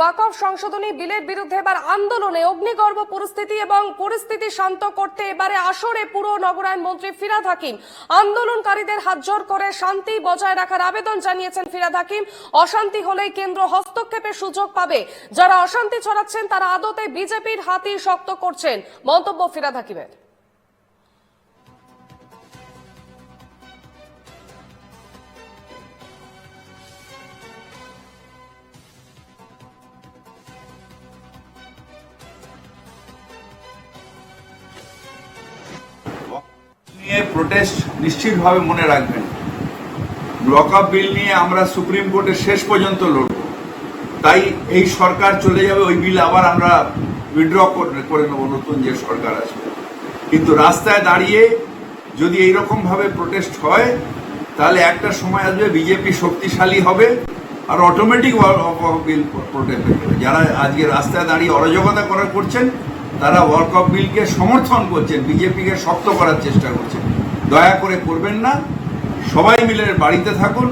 ওয়াকফ সংশোধনী বিলের বিরুদ্ধে এবার আন্দোলনে অগ্নিগর্ভ পরিস্থিতি এবং পরিস্থিতি শান্ত করতে এবারে আসরে পুরো নগরায়ণ মন্ত্রী ফিরাদ হাকিম। আন্দোলনকারীদের হাতজোড় করে শান্তি বজায় রাখার আবেদন জানিয়েছেন ফিরাদ হাকিম। অশান্তি হলেই কেন্দ্র হস্তক্ষেপের সুযোগ পাবে। যারা অশান্তি ছড়াচ্ছেন, তারা আদতে বিজেপির হাতি শক্ত করছেন। মন্তব্য ফিরাদ হাকিমের। প্রোটেস্ট নিশ্চিতভাবে মনে রাখবেন। লক আপ বিল নিয়ে আমরা সুপ্রিম কোর্টে শেষ পর্যন্ত লড়ব। তাই এই সরকার চলে যাবে, ওই বিল আবার আমরা উইথড্র করে নেব, নতুন যে সরকার আছে। কিন্তু রাস্তায় দাঁড়িয়ে যদি এইরকম ভাবে প্রোটেস্ট হয়, তাহলে একটা সময় আসবে বিজেপি শক্তিশালী হবে আর অটোমেটিক বিল প্রোটেস্ট হয়ে যাবে। যারা আজকে রাস্তায় দাঁড়িয়ে অরাজকতা করা করছেন, তারা ওয়ার্ক অফ বিলকে সমর্থন করছেন, বিজেপিকে শক্ত করার চেষ্টা করছেন। দয়া করে করবেন না। সবাই মিলে বাড়িতে থাকুন।